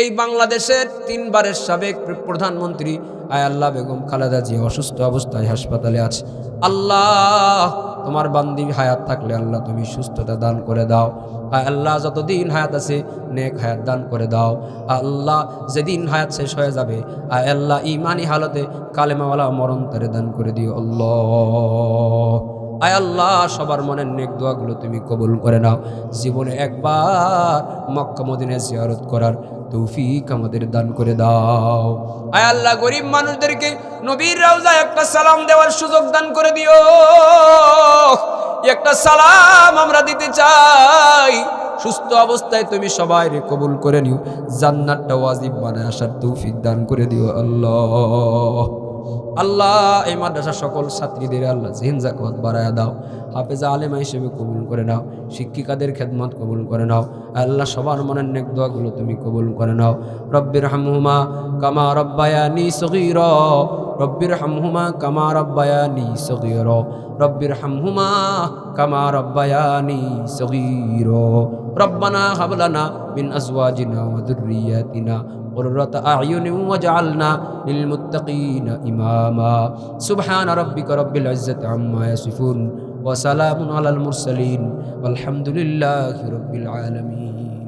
এই বাংলাদেশের তিনবারের সাবেক প্রধানমন্ত্রী, আয় আল্লাহ বেগম খালেদা জিয়া অসুস্থ অবস্থায় হাসপাতালে আছে। আল্লাহ, তোমার বান্দি হায়াত থাকলে আল্লাহ তুমি সুস্থতা দান করে দাও। আল্লাহ, যতদিন হায়াত আছে, নেক হায়াত দান করে দাও। আল্লাহ, যেদিন হায়াত শেষ হয়ে যাবে আল্লাহ ইমানি হালতে কালেমাওয়ালা মরণ তারে দান করে দিও। আল্লাহ। আয় আল্লাহ, সবার মনের নেক দোয়াগুলো তুমি কবুল করে নাও। জীবনে একবার মক্কা মদিনায় জিয়ারত করার তৌফিক আমাদের দান করে দাও। আয় আল্লাহ, গরিব মানুষদেরকে নবীর রাউজায় একটা সালাম দেওয়ার সুযোগ দান করে দিও। একটা সালাম আমরা দিতে চাই। সুস্থ অবস্থায় তুমি সবাই রে কবুল করে নিও। জান্নাতটা ওয়াজিব বানায় আসার তৌফিক দান করে দিও আল্লাহ। আল্লাহ এই মাদ্রাসার সকল ছাত্রীদের আল্লাহ জিহিনজাকত বাড়ায়া দাও। হাফেজা আলেমা হিসেবে কবুল করে নাও শিক্ষিকাদের খেদমত কবুল করে নাও আল্লাহ সবার মনের নেক দোয়াগুলো তুমি কবুল করে নাও রব্বির হামহুমা কামা রব্বায়ানি সগীর রব্বির হামহুমা কামা রব্বায়ানি সগীর রব্বির হামহুমা কামা রব্বায়ানি সগীর রব্বানা হাবলানা মিন আজওয়াজিনা ওয়া যুররিয়াতিনা قرة أعين وجعلنا للمتقين إماما سبحان ربك رب العزة عما يصفون ওয়াসালামুন আলাল মুরসালিন। আলহামদুলিল্লাহ রবিল আলমিন।